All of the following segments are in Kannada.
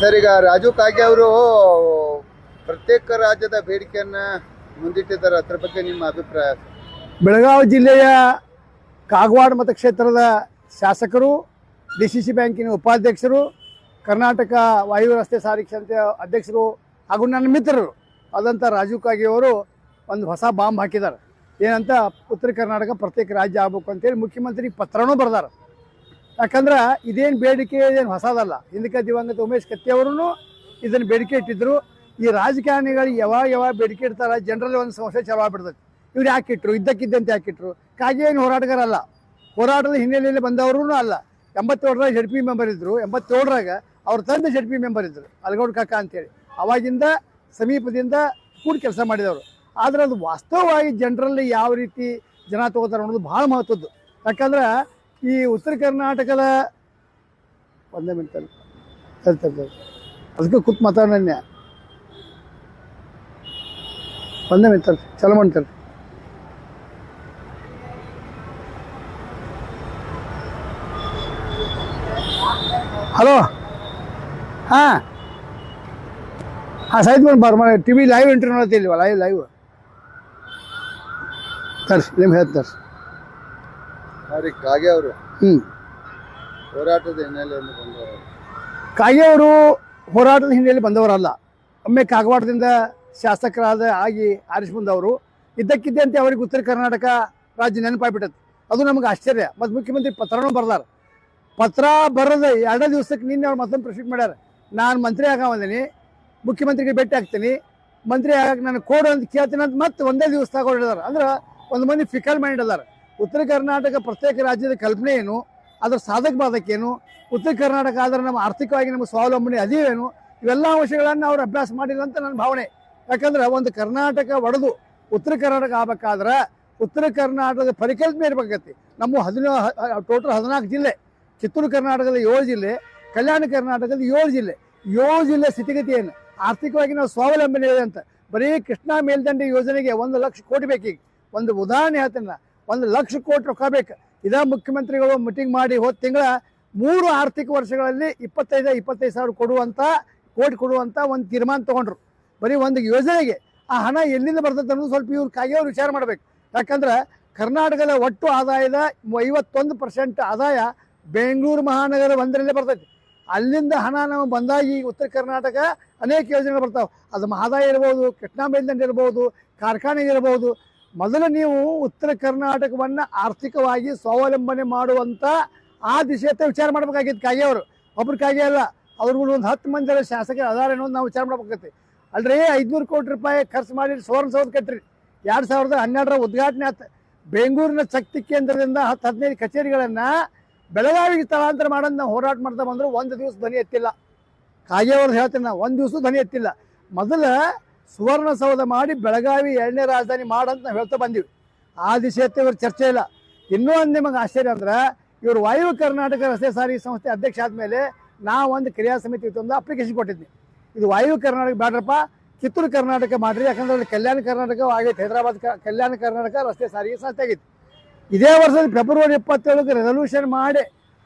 ಸರ್, ಈಗ ರಾಜು ಕಾಗೆ ಅವರು ಪ್ರತ್ಯೇಕ ರಾಜ್ಯದ ಬೇಡಿಕೆಯನ್ನ ಮುಂದಿಟ್ಟಿದ್ದಾರೆ. ಅದ್ರ ಬಗ್ಗೆ ನಿಮ್ಮ ಅಭಿಪ್ರಾಯ? ಬೆಳಗಾವಿ ಜಿಲ್ಲೆಯ ಕಾಗವಾಡ ಮತಕ್ಷೇತ್ರದ ಶಾಸಕರು ಡಿ ಸಿ ಸಿ ಬ್ಯಾಂಕಿನ ಉಪಾಧ್ಯಕ್ಷರು, ಕರ್ನಾಟಕ ವಾಯು ರಸ್ತೆ ಸಾರಿಗೆ ಸಂಸ್ಥೆಯ ಅಧ್ಯಕ್ಷರು ಹಾಗೂ ನನ್ನ ಮಿತ್ರರು ಆದಂಥ ರಾಜೀವ್ ಕಾಗೆ ಅವರು ಒಂದು ಹೊಸ ಬಾಂಬ್ ಹಾಕಿದ್ದಾರೆ. ಏನಂತ ಉತ್ತರ ಕರ್ನಾಟಕ ಪ್ರತ್ಯೇಕ ರಾಜ್ಯ ಆಗ್ಬೇಕು ಅಂತೇಳಿ ಮುಖ್ಯಮಂತ್ರಿ ಪತ್ರನೂ ಬರ್ದಾರ. ಯಾಕಂದ್ರೆ ಇದೇನು ಬೇಡಿಕೆ ಏನು ಹೊಸದಲ್ಲ. ಹಿಂದಕ್ಕೆ ದಿವಂಗತ ಉಮೇಶ್ ಕತ್ತಿ ಅವರು ಇದನ್ನು ಬೇಡಿಕೆ ಇಟ್ಟಿದ್ರು. ಈ ರಾಜಕಾರಣಿಗಳು ಯಾವಾಗ ಯಾವಾಗ ಬೇಡಿಕೆ ಇಡ್ತಾರೆ, ಜನರಲ್ಲಿ ಒಂದು ಸಮಸ್ಯೆ ಚಲೋ ಆಗ್ಬಿಡ್ತೈತಿ ಇವ್ರು ಯಾಕೆ ಇಟ್ರು? ಇದ್ದಕ್ಕಿದ್ದಂತೆ ಹಾಕಿಟ್ರು ಕಾಗೇನು ಹೋರಾಟಗಾರಲ್ಲ. ಹೋರಾಟದ ಹಿನ್ನೆಲೆಯಲ್ಲಿ ಬಂದವರು ಅಲ್ಲ. ಎಂಬತ್ತೇಳರಾಗ ಜಡ್ ಪಿ ಮೆಂಬರ್ ಇದ್ದರು ಎಂಬತ್ತೇಳರಾಗ ಅವ್ರ ತಂದೆ ಜಡ್ ಪಿ ಮೆಂಬರ್ ಇದ್ದರು ಅಲ್ಗೌಡ್ ಕಾಕ ಅಂತೇಳಿ. ಅವಾಗಿಂದ ಸಮೀಪದಿಂದ ಕೂಡ ಕೆಲಸ ಮಾಡಿದವರು. ಆದ್ರೆ ಅದು ವಾಸ್ತವವಾಗಿ ಜನರಲ್ಲಿ ಯಾವ ರೀತಿ ಜನ ತಗೋತಾರೆ ಅನ್ನೋದು ಭಾಳ ಮಹತ್ವದ್ದು. ಯಾಕಂದ್ರೆ ಈ ಉತ್ತರ ಕರ್ನಾಟಕದ ಒಂದೇ ಮಿನಿಟ್ ತಡಿ. ತಡಿ, ತಡಿ, ತಡಿ. ಅದಕ್ಕೆ ಕೂತ್ ಮಾತಾಡೋಣ ಒಂದೇ ಮಿನಿಟ್ ತಡಿ, ಚಲೋ ಮಾಡ್ತಾರೆ ಹಲೋ ಹಾಂ? ಹಾಂ ಸಾಯ್ತು ಬಂದು ಬಾರ್ ಮಾಡಿ ಟಿ ವಿ ಲೈವ್ ಇಂಟರ್ವ್ಯೂ ನೋಡ್ತಿಲ್ವ ಲೈವ್ ಲೈವ್ ತರ್ಸಿ ನಿಮ್ಗೆ ಹೇಳ್ತಾರೆ ಕಾಗೆ ಅವರು. ಹ್ಞೂ ಹೋರಾಟದ ಹಿನ್ನೆಲೆಯಲ್ಲಿ ಬಂದವರು. ಕಾಗೆ ಅವರು ಹೋರಾಟದ ಹಿನ್ನೆಲೆಯಲ್ಲಿ ಬಂದವರಲ್ಲ. ಒಮ್ಮೆ ಕಾಗವಾಡದಿಂದ ಶಾಸಕರಾದ ಆಗಿ ಆರಿಸಿ ಬಂದವರು. ಇದ್ದಕ್ಕಿದ್ದಂತೆ ಅವರಿಗೆ ಉತ್ತರ ಕರ್ನಾಟಕ ರಾಜ್ಯ ನೆನಪಾಗ್ಬಿಟ್ಟೈತೆ. ಅದು ನಮ್ಗೆ ಆಶ್ಚರ್ಯ. ಮತ್ತು ಮುಖ್ಯಮಂತ್ರಿ ಪತ್ರನೂ ಬರ್ದಾರ. ಪತ್ರ ಬರೋದ ಎರಡೇ ದಿವಸಕ್ಕೆ ನಿನ್ನೆ ಅವ್ರು ಮತ್ತೊಂದು ಪ್ರಶ್ನೆ ಮಾಡ್ಯಾರ. ನಾನು ಮಂತ್ರಿ ಆಗವದೀನಿ ಮುಖ್ಯಮಂತ್ರಿಗೆ ಭೇಟಿ ಆಗ್ತೀನಿ. ಮಂತ್ರಿ ಆಗಕ್ಕೆ ನಾನು ಕೋಡು ಅಂತ ಕೇಳ್ತೀನಿ ಅಂತ ಮತ್ತೆ ಒಂದೇ ದಿವಸ ತಗೊಂಡಿದ್ದಾರೆ ಅಂದ್ರೆ ಒಂದು ಮಂದಿ ಫಿಕಲ್ ಮೈಂಡ್ ಅದಾರ. ಉತ್ತರ ಕರ್ನಾಟಕ ಪ್ರತ್ಯೇಕ ರಾಜ್ಯದ ಕಲ್ಪನೆ ಏನು? ಅದರ ಸಾಧಕ ಬಾಧಕೇನು ಉತ್ತರ ಕರ್ನಾಟಕ ಆದರೆ ನಮ್ಮ ಆರ್ಥಿಕವಾಗಿ ನಮ್ಮ ಸ್ವಾವಲಂಬನೆ ಅದೇನು ಇವೆಲ್ಲ ಅಂಶಗಳನ್ನು ಅವರು ಅಭ್ಯಾಸ ಮಾಡಿಲ್ಲ ಅಂತ ನನ್ನ ಭಾವನೆ. ಯಾಕಂದ್ರೆ ಒಂದು ಕರ್ನಾಟಕ ಒಡೆದು ಉತ್ತರ ಕರ್ನಾಟಕ ಆಗ್ಬೇಕಾದ್ರೆ ಉತ್ತರ ಕರ್ನಾಟಕದ ಪರಿಕಲ್ಪನೆ ಇರಬೇಕಾಗತ್ತೆ. ನಮ್ಮ ಹದಿನಾ ಟೋಟಲ್ ಹದಿನಾಲ್ಕು ಜಿಲ್ಲೆ, ಕಿತ್ತೂರು ಕರ್ನಾಟಕದ ಏಳು ಜಿಲ್ಲೆ, ಕಲ್ಯಾಣ ಕರ್ನಾಟಕದ ಏಳು ಜಿಲ್ಲೆ. ಏಳು ಜಿಲ್ಲೆ ಸ್ಥಿತಿಗತಿ ಏನು ಆರ್ಥಿಕವಾಗಿ ನಾವು ಸ್ವಾವಲಂಬನೆ ಇದೆ ಅಂತ. ಬರೀ ಕೃಷ್ಣಾ ಮೇಲ್ದಂಡೆ ಯೋಜನೆಗೆ ಒಂದು ಲಕ್ಷ ಕೋಟಿ ಬೇಕೀಗ. ಒಂದು ಉದಾಹರಣೆ ಹೇಳ್ತೀನಿ. ಒಂದು ಲಕ್ಷ ಕೋಟಿ ರೊಕ್ಕ ಬೇಕು. ಇದೇ ಮುಖ್ಯಮಂತ್ರಿಗಳು ಮೀಟಿಂಗ್ ಮಾಡಿ ಹೋದ ತಿಂಗಳ ಮೂರು ಆರ್ಥಿಕ ವರ್ಷಗಳಲ್ಲಿ ಇಪ್ಪತ್ತೈದು ಇಪ್ಪತ್ತೈದು ಸಾವಿರ ಕೊಡುವಂಥ ಕೋಟಿ ಕೊಡುವಂಥ ಒಂದು ತೀರ್ಮಾನ ತಗೊಂಡ್ರು. ಬರೀ ಒಂದು ಯೋಜನೆಗೆ ಆ ಹಣ ಎಲ್ಲಿಂದ ಬರ್ತದೆ ಅನ್ನೋದು ಸ್ವಲ್ಪ ಇವ್ರು ಕಾಯಿಯವ್ರು ವಿಚಾರ ಮಾಡಬೇಕು. ಯಾಕಂದ್ರೆ ಕರ್ನಾಟಕದ ಒಟ್ಟು ಆದಾಯದ ಐವತ್ತೊಂದು ಪರ್ಸೆಂಟ್ ಆದಾಯ ಬೆಂಗಳೂರು ಮಹಾನಗರ ಒಂದರಲ್ಲೇ ಬರ್ತೈತಿ. ಅಲ್ಲಿಂದ ಹಣ ನಾವು ಬಂದಾಗಿ ಉತ್ತರ ಕರ್ನಾಟಕ ಅನೇಕ ಯೋಜನೆಗಳು ಬರ್ತಾವೆ. ಅದು ಆದಾಯ ಇರ್ಬೋದು ಕೃಷ್ಣಾ ಇರ್ಬೋದು, ಕಾರ್ಖಾನೆ ಇರ್ಬೋದು ಮೊದಲು ನೀವು ಉತ್ತರ ಕರ್ನಾಟಕವನ್ನು ಆರ್ಥಿಕವಾಗಿ ಸ್ವಾವಲಂಬನೆ ಮಾಡುವಂಥ ಆ ದಿಶೆಯತ್ತ ವಿಚಾರ ಮಾಡ್ಬೇಕಾಗಿತ್ತು ಕಾಗೆಯವರು ಒಬ್ರು ಕಾಗೆ ಅಲ್ಲ ಅವ್ರಿಗೂ ಒಂದು ಹತ್ತು ಮಂದಿ ಶಾಸಕರು ಅದಾರ ಅನ್ನೋದು ನಾವು ವಿಚಾರ ಮಾಡ್ಬೇಕಾಗತ್ತೆ. ಅಲ್ರಿ ಐದುನೂರು ಕೋಟಿ ರೂಪಾಯಿ ಖರ್ಚು ಮಾಡಿ ಸುವರ್ಣಸೌಧ ಕಟ್ಟ್ರಿ. ಎರಡು ಸಾವಿರದ ಹನ್ನೆರಡರ ಉದ್ಘಾಟನೆ ಆಯ್ತು ಬೆಂಗಳೂರಿನ ಶಕ್ತಿ ಕೇಂದ್ರದಿಂದ ಹತ್ತು ಹದಿನೈದು ಕಚೇರಿಗಳನ್ನು ಬೆಳಗಾವಿಗೆ ಸ್ಥಳಾಂತರ ಮಾಡೋದು ನಾವು ಹೋರಾಟ ಮಾಡ್ತಾ ಬಂದ್ರು, ಒಂದು ದಿವಸ ಧ್ವನಿ ಎತ್ತಿಲ್ಲ. ಕಾಗೆಯವ್ರು ಹೇಳ್ತೀನಿ ನಾವು ಒಂದು ದಿವಸ ಧ್ವನಿ ಎತ್ತಿಲ್ಲ. ಮೊದಲ ಸುವರ್ಣಸೌಧ ಮಾಡಿ ಬೆಳಗಾವಿ ಎರಡನೇ ರಾಜಧಾನಿ ಮಾಡಂತ ನಾವು ಹೇಳ್ತಾ ಬಂದೀವಿ. ಆ ದಿಶೆಯತ್ತ ಇವ್ರ ಚರ್ಚೆ ಇಲ್ಲ. ಇನ್ನೂ ಒಂದು ನಿಮಗೆ ಆಶ್ಚರ್ಯ ಅಂದ್ರೆ, ಇವರು ವಾಯು ಕರ್ನಾಟಕ ರಸ್ತೆ ಸಾರಿಗೆ ಸಂಸ್ಥೆ ಅಧ್ಯಕ್ಷ ಆದಮೇಲೆ ನಾವು ಒಂದು ಕ್ರಿಯಾ ಸಮಿತಿ ಒಂದು ಅಪ್ಲಿಕೇಶನ್ ಕೊಟ್ಟಿದ್ವಿ. ಇದು ವಾಯು ಕರ್ನಾಟಕ ಬೇಡ್ರಪ್ಪ ಕಿತ್ತೂರು ಕರ್ನಾಟಕ ಮಾಡ್ರಿ, ಯಾಕಂದ್ರೆ ಅಲ್ಲಿ ಕಲ್ಯಾಣ ಕರ್ನಾಟಕ ಆಗೈತೆ ಹೈದರಾಬಾದ್ ಕಲ್ಯಾಣ ಕರ್ನಾಟಕ ರಸ್ತೆ ಸಾರಿಗೆ ಸಂಸ್ಥೆ ಆಗಿತ್ತು. ಇದೇ ವರ್ಷದ ಫೆಬ್ರವರಿ ಇಪ್ಪತ್ತೇಳಕ್ಕೆ ರೆಸಲ್ಯೂಷನ್ ಮಾಡಿ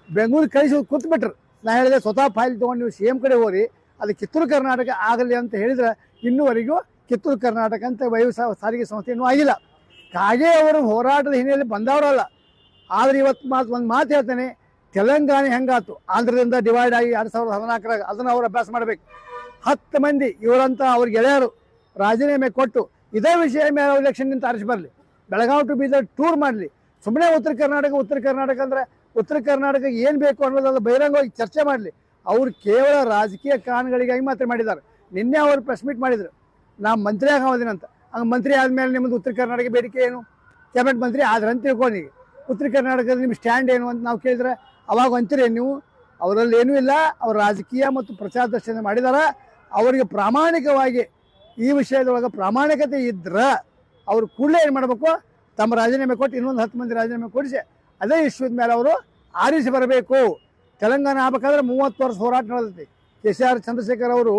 ಬೆಂಗಳೂರು ಕಳಿಸಿ ಕೂತ್ಬಿಟ್ರು. ನಾ ಹೇಳಿದೆ, ಸ್ವತಃ ಫೈಲ್ ತೊಗೊಂಡು ನೀವು ಸಿ ಎಂ ಕಡೆ ಹೋಗಿ ಅದು ಕಿತ್ತೂರು ಕರ್ನಾಟಕ ಆಗಲಿ ಅಂತ ಹೇಳಿದ್ರೆ ಇನ್ನೂವರೆಗೂ ಕಿತ್ತೂರು ಕರ್ನಾಟಕ ಅಂತ ವಾಯು ಸಾರಿಗೆ ಸಂಸ್ಥೆ ಇನ್ನೂ ಆಗಿಲ್ಲ. ಕಾಗೆ ಅವರು ಹೋರಾಟದ ಹಿನ್ನೆಲೆಯಲ್ಲಿ ಬಂದವರಲ್ಲ. ಆದರೆ ಇವತ್ತು ಮಾತು ಒಂದು ಮಾತು ಹೇಳ್ತೇನೆ, ತೆಲಂಗಾಣ ಹೆಂಗಾತು ಆಂಧ್ರದಿಂದ ಡಿವೈಡ್ ಆಗಿ ಎರಡು ಸಾವಿರದ ಹದಿನಾಲ್ಕರಾಗ ಅದನ್ನು ಅವರು ಅಭ್ಯಾಸ ಮಾಡಬೇಕು. ಹತ್ತು ಮಂದಿ, ಇವರಂತ ಅವ್ರ ಗೆಳೆಯರು ರಾಜೀನಾಮೆ ಕೊಟ್ಟು, ಇದೇ ವಿಷಯ ಮೇಲೆ ಎಲೆಕ್ಷನ್ ನಿಂತ ಆರಿಸಿ ಬರಲಿ. ಬೆಳಗಾವಿ ಟು ಬೀದರ್ ಟೂರ್ ಮಾಡಲಿ. ಸುಮ್ಮನೆ ಉತ್ತರ ಕರ್ನಾಟಕ ಉತ್ತರ ಕರ್ನಾಟಕ ಅಂದ್ರೆ ಉತ್ತರ ಕರ್ನಾಟಕ ಏನು ಬೇಕು ಅನ್ನೋದಲ್ಲ ಬಹಿರಂಗವಾಗಿ ಚರ್ಚೆ ಮಾಡಲಿ. ಅವರು ಕೇವಲ ರಾಜಕೀಯ ಕಾರಣಗಳಿಗಾಗಿ ಮಾತ್ರ ಮಾಡಿದ್ದಾರೆ. ನಿನ್ನೆ ಅವರು ಪ್ರೆಸ್ ಮೀಟ್ ಮಾಡಿದ್ರು. ನಾ ಮಂತ್ರಿ ಆಗೋದಿನಂತ ಹಂಗೆ ಮಂತ್ರಿ ಆದಮೇಲೆ ನಿಮ್ಮದು ಉತ್ತರ ಕರ್ನಾಟಕ ಬೇಡಿಕೆ ಏನು? ಕ್ಯಾಬಿನೆಟ್ ಮಂತ್ರಿ ಆದ್ರೆ ಅಂತ ತಿಳ್ಕೊಂಡು ಉತ್ತರ ಕರ್ನಾಟಕದ ನಿಮ್ಮ ಸ್ಟ್ಯಾಂಡ್ ಏನು ಅಂತ ನಾವು ಕೇಳಿದ್ರೆ ಅವಾಗ ಅಂತೀರಿ ನೀವು. ಅವರಲ್ಲಿ ಏನೂ ಇಲ್ಲ. ಅವ್ರು ರಾಜಕೀಯ ಮತ್ತು ಪ್ರಚಾರ ದರ್ಶನ ಮಾಡಿದಾರ. ಅವರಿಗೆ ಪ್ರಾಮಾಣಿಕವಾಗಿ ಈ ವಿಷಯದೊಳಗೆ ಪ್ರಾಮಾಣಿಕತೆ ಇದ್ರೆ ಅವ್ರು ಕೂಡಲೇ ಏನು ಮಾಡಬೇಕು? ತಮ್ಮ ರಾಜೀನಾಮೆ ಕೊಟ್ಟು ಇನ್ನೊಂದು ಹತ್ತು ಮಂದಿ ರಾಜೀನಾಮೆ ಕೊಡಿಸಿ ಅದೇ ಇಶ್ಯೂದ ಮೇಲೆ ಅವರು ಆರಿಸಿ ಬರಬೇಕು. ತೆಲಂಗಾಣ ಆಗ್ಬೇಕಾದ್ರೆ ಮೂವತ್ತು ವರ್ಷ ಹೋರಾಟ ನಡೆದೈತಿ. ಕೆ ಸಿ ಆರ್ ಚಂದ್ರಶೇಖರ್ ಅವರು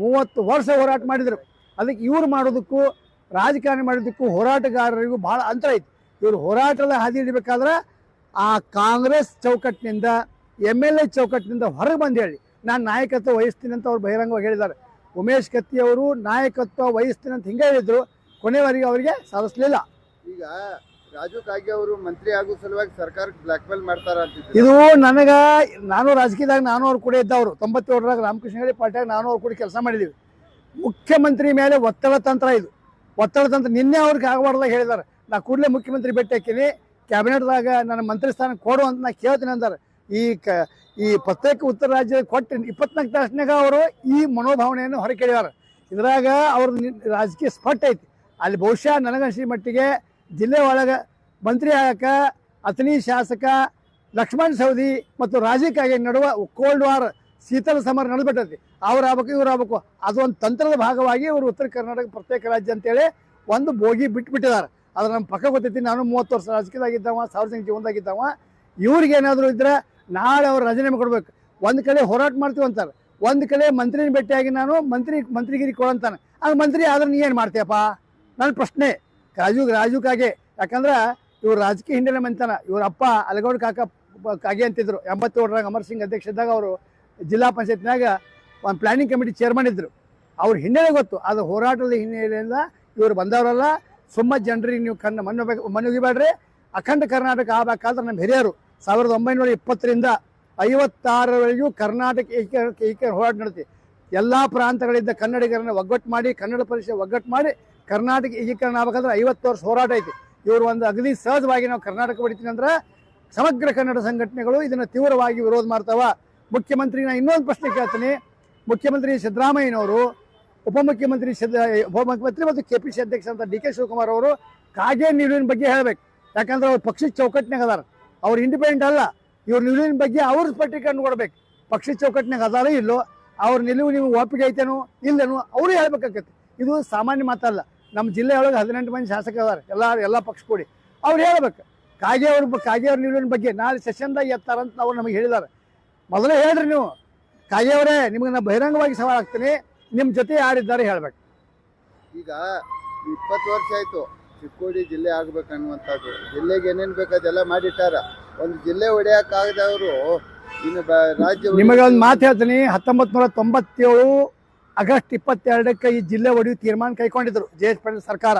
ಮೂವತ್ತು ವರ್ಷ ಹೋರಾಟ ಮಾಡಿದರು. ಅದಕ್ಕೆ ಇವ್ರು ಮಾಡೋದಕ್ಕೂ, ರಾಜಕಾರಣ ಮಾಡೋದಕ್ಕೂ ಹೋರಾಟಗಾರರಿಗೂ ಭಾಳ ಅಂತರ ಐತಿ. ಇವರು ಹೋರಾಟದ ಹಾದಿ ಹಿಡಿಬೇಕಾದ್ರೆ ಆ ಕಾಂಗ್ರೆಸ್ ಚೌಕಟ್ಟಿನಿಂದ, ಎಂ ಎಲ್ ಎ ಚೌಕಟ್ಟಿನಿಂದ ಹೊರಗೆ ಬಂದು ಹೇಳಿ. ನಾನು ನಾಯಕತ್ವ ವಹಿಸ್ತೀನಿ ಅಂತ ಅವ್ರು ಬಹಿರಂಗವಾಗಿ ಹೇಳಿದ್ದಾರೆ. ಉಮೇಶ್ ಕತ್ತಿ ಅವರು ನಾಯಕತ್ವ ವಹಿಸ್ತೀನಿ ಅಂತ ಹಿಂಗೆ ಹೇಳಿದ್ರು. ಕೊನೆವರೆಗೂ ಅವರಿಗೆ ಸಾಧಿಸಲಿಲ್ಲ. ಈಗ ರಾಜು ಕಾಗೆ ಅವರು ಮಂತ್ರಿ ಆಗೋ ಸಲುವಾಗಿ ಸರ್ಕಾರಕ್ಕೆ ಬ್ಲಾಕ್ ಮೇಲ್ ಮಾಡ್ತಾರ ಇದು ನನಗೆ, ನಾನು ರಾಜಕೀಯದಾಗ ನಾನು ಅವ್ರು ಕೂಡ ಇದ್ದವರು. ತೊಂಬತ್ತೇಳರಾಗ ರಾಮಕೃಷ್ಣ ಹೇಳಿ ಪಾರ್ಟಿಯಾಗ ನಾನು ಅವ್ರು ಕೂಡ ಕೆಲಸ ಮಾಡಿದೀವಿ. ಮುಖ್ಯಮಂತ್ರಿ ಮೇಲೆ ಒತ್ತಡ ತಂತ್ರ ಇದು. ಒತ್ತಡ ತಂತ್ರ ನಿನ್ನೆ ಅವ್ರಿಗೆ ಆಗಬಾರ್ದಾಗ ಹೇಳಿದ್ದಾರೆ ನಾ ಕೂಡಲೇ ಮುಖ್ಯಮಂತ್ರಿ ಭೇಟಿ ಹಾಕಿನಿ. ಕ್ಯಾಬಿನೆಟ್ದಾಗ ನನ್ನ ಮಂತ್ರಿ ಸ್ಥಾನ ಕೊಡು ಅಂತ ನಾ ಕೇಳ್ತೀನಿ ಅಂತಾರೆ ಈ ಕ, ಈ ಪ್ರತ್ಯೇಕ ಉತ್ತರ ರಾಜ್ಯ ಕೊಟ್ಟು ಇಪ್ಪತ್ನಾಲ್ಕು ತಾಸಿನಾಗ ಅವರು ಈ ಮನೋಭಾವನೆಯನ್ನು ಹೊರಕೆಳಿದ್ದಾರೆ ಇದ್ರಾಗ ಅವ್ರದ್ದು ರಾಜಕೀಯ ಸ್ಪಟ್ ಐತಿ. ಅಲ್ಲಿ ಬಹುಶಃ ನನಗನ್ಸಿದ ಮಟ್ಟಿಗೆ ಜಿಲ್ಲೆ ಒಳಗೆ ಮಂತ್ರಿ ಆಗಕ್ಕೆ ಅತನಿ ಶಾಸಕ, ಲಕ್ಷ್ಮಣ್ ಸೌದಿ ಮತ್ತು ರಾಜೀವ್ ಕಾಗೆ ನಡುವ ಕೋಲ್ಡ್ ವಾರ್ ಶೀತಲ ಸಮರ ನಡೆದ್ಬಿಟ್ಟೈತಿ. ಅವ್ರು ಆಗ್ಬೇಕು ಇವ್ರು ಆಗ್ಬೇಕು ಅದು ಒಂದು ತಂತ್ರದ ಭಾಗವಾಗಿ ಇವರು ಉತ್ತರ ಕರ್ನಾಟಕ ಪ್ರತ್ಯೇಕ ರಾಜ್ಯ ಅಂತೇಳಿ ಒಂದು ಬೋಗಿ ಬಿಟ್ಬಿಟ್ಟಿದ್ದಾರೆ. ಅದು ನಮ್ಮ ಪಕ್ಕ ಗೊತ್ತೈತಿ, ನಾನು ಮೂವತ್ತು ವರ್ಷ ರಾಜಕೀಯದಾಗಿದ್ದವ ಸಾರ್ವಜನಿಕ ಜೀವನದಾಗಿದ್ದವ ಇವ್ರಿಗೆ ಏನಾದರೂ ಇದ್ರೆ ನಾಳೆ ಅವ್ರು ರಾಜೀನಾಮೆ ಕೊಡ್ಬೇಕು. ಒಂದು ಕಡೆ ಹೋರಾಟ ಮಾಡ್ತೀವಿ ಅಂತಾರೆ. ಒಂದು ಕಡೆ ಮಂತ್ರಿನ ಭೇಟಿಯಾಗಿ ನಾನು ಮಂತ್ರಿ, ಮಂತ್ರಿಗಿರಿ ಕೊಡಂತಾನೆ ಆಗ ಮಂತ್ರಿ, ಆದ್ರೆ ನೀ ಏನು ಮಾಡ್ತೀಯಪ್ಪ? ನನ್ನ ಪ್ರಶ್ನೆ ರಾಜು ರಾಜು ಕಾಗೆ. ಯಾಕಂದ್ರೆ ಇವ್ರು ರಾಜಕೀಯ ಹಿನ್ನೆಲೆ ಮಂತಾನ ಇವ್ರ ಅಪ್ಪ ಅಲಗೌಡ ಕಾಕ ಕಾಗೆ ಅಂತಿದ್ರು. ಎಂಬತ್ತೇಳರಾಗ ಅಮರ್ ಸಿಂಗ್ ಅಧ್ಯಕ್ಷ ಇದ್ದಾಗ ಅವರು ಜಿಲ್ಲಾ ಪಂಚಾಯತ್ನಾಗ ಒಂದು ಪ್ಲಾನಿಂಗ್ ಕಮಿಟಿ ಚೇರ್ಮನ್ ಇದ್ರು. ಅವ್ರ ಹಿನ್ನೆಲೆ ಗೊತ್ತು. ಅದು ಹೋರಾಟದ ಹಿನ್ನೆಲೆಯಿಂದ ಇವರು ಬಂದವರಲ್ಲ. ಸುಮ್ಮ ಜನರಿಗೆ ನೀವು ಕಣ್ಣು ಮಣ್ಣು ಮಣ್ಣುಗಿಬೇಡ್ರಿ ಅಖಂಡ ಕರ್ನಾಟಕ ಆಗಬೇಕಾದ್ರೆ ನಮ್ಮ ಹಿರಿಯರು ಸಾವಿರದ ಒಂಬೈನೂರ ಇಪ್ಪತ್ತರಿಂದ ಐವತ್ತಾರರವರೆಗೂ ಕರ್ನಾಟಕ ಏಕೀಕರಣ ಹೋರಾಟ ನಡೆಸಿ. ಎಲ್ಲ ಪ್ರಾಂತಗಳಿಂದ ಕನ್ನಡಿಗರನ್ನು ಒಗ್ಗಟ್ಟು ಮಾಡಿ, ಕನ್ನಡ ಪರಿಷೆ ಒಗ್ಗಟ್ಟು ಮಾಡಿ ಕರ್ನಾಟಕ ಏಕೀಕರಣ ಆಗ್ಬೇಕಂದ್ರೆ ಐವತ್ತು ವರ್ಷ ಹೋರಾಟ ಐತಿ. ಇವರು ಒಂದು ಅಗದಿ ಸಹಜವಾಗಿ ನಾವು ಕರ್ನಾಟಕ ಹೊಡಿತೀನಿ ಅಂದ್ರೆ ಸಮಗ್ರ ಕನ್ನಡ ಸಂಘಟನೆಗಳು ಇದನ್ನು ತೀವ್ರವಾಗಿ ವಿರೋಧ ಮಾಡ್ತಾವ. ಮುಖ್ಯಮಂತ್ರಿ ನಾನು ಇನ್ನೊಂದು ಪ್ರಶ್ನೆ ಕೇಳ್ತೀನಿ. ಮುಖ್ಯಮಂತ್ರಿ ಸಿದ್ದರಾಮಯ್ಯನವರು, ಉಪಮುಖ್ಯಮಂತ್ರಿ ಸಿದ್ದ, ಉಪಮುಖ್ಯಮಂತ್ರಿ ಮತ್ತು ಕೆ ಪಿ ಸಿ ಅಧ್ಯಕ್ಷ ಅಂತ ಡಿ ಕೆ ಶಿವಕುಮಾರ್ ಅವರು ಕಾಗೆ ನಿಲುವಿನ ಬಗ್ಗೆ ಹೇಳಬೇಕು. ಯಾಕಂದ್ರೆ ಅವ್ರು ಪಕ್ಷದ ಚೌಕಟ್ಟಿನಾಗ ಅದಾರ. ಅವ್ರು ಇಂಡಿಪೆಂಡೆಂಟ್ ಅಲ್ಲ. ಇವ್ರ ನಿಲುವಿನ ಬಗ್ಗೆ ಅವ್ರ ಸ್ಪಷ್ಟೀಕರಣ ಕೊಡ್ಬೇಕು. ಪಕ್ಷದ ಚೌಕಟ್ಟಿನಾಗ ಅದಾರೋ ಇಲ್ಲೋ, ಅವ್ರ ನಿಲುವು ನೀವು ಒಪ್ಪಿಗೆ ಐತೇನೋ ಇಲ್ಲೇನೋ ಅವರು ಹೇಳ್ಬೇಕಾಗತ್ತೆ ಇದು ಸಾಮಾನ್ಯ ಮಾತಲ್ಲ. ನಮ್ಮ ಜಿಲ್ಲೆಯೊಳಗೆ ಹದಿನೆಂಟು ಮಂದಿ ಶಾಸಕ ಅದಾರ. ಎಲ್ಲ ಎಲ್ಲ ಪಕ್ಷ ಕೂಡಿ. ಅವ್ರು ಹೇಳ್ಬೇಕು ಕಾಗೆ ಅವ್ರ ಕಾಗೆ ಅವ್ರ ನಿಲುವಿನ ಬಗ್ಗೆ ನಾಳೆ ಸೆಷನ್ದಾಗ ಎತ್ತಾರಂತ ಅವ್ರು ನಮಗೆ ಹೇಳಿದ್ದಾರೆ. ಮೊದಲೇ ಹೇಳ್ರಿ ನೀವು ಕಾಗೆ ಅವರೇ ನಿಮಗೆ ನಾನು ಬಹಿರಂಗವಾಗಿ ಸವಾಲ್ ಆಗ್ತೀನಿ ನಿಮ್ಮ ಜೊತೆ ಆಡಿದ್ದಾರೆ ಹೇಳ್ಬೇಕು. ಈಗ ಇಪ್ಪತ್ತು ವರ್ಷ ಆಯಿತು ಚಿಕ್ಕೋಡಿ ಜಿಲ್ಲೆ ಆಗ್ಬೇಕನ್ನುವಂಥದ್ದು ಜಿಲ್ಲೆಗೆ ಏನೇನು ಬೇಕು ಅದೆಲ್ಲ ಮಾಡಿಟ್ಟಾರ. ಒಂದು ಜಿಲ್ಲೆ ಹೊಡೆಯಕ್ಕಾಗದವರು ಇನ್ನು ಬ ರಾಜ್ಯ ನಿಮಗೆ ಒಂದು ಮಾತು ಹೇಳ್ತೀನಿ ಹತ್ತೊಂಬತ್ತು ನೂರ ತೊಂಬತ್ತೇಳು ಆಗಸ್ಟ್ ಇಪ್ಪತ್ತೆರಡಕ್ಕೆ ಈ ಜಿಲ್ಲೆ ಒಡೆಯುವ ತೀರ್ಮಾನ ಕೈಗೊಂಡಿದ್ದರು ಜೆ ಎಸ್ ಪಟೇಲ್ ಸರ್ಕಾರ.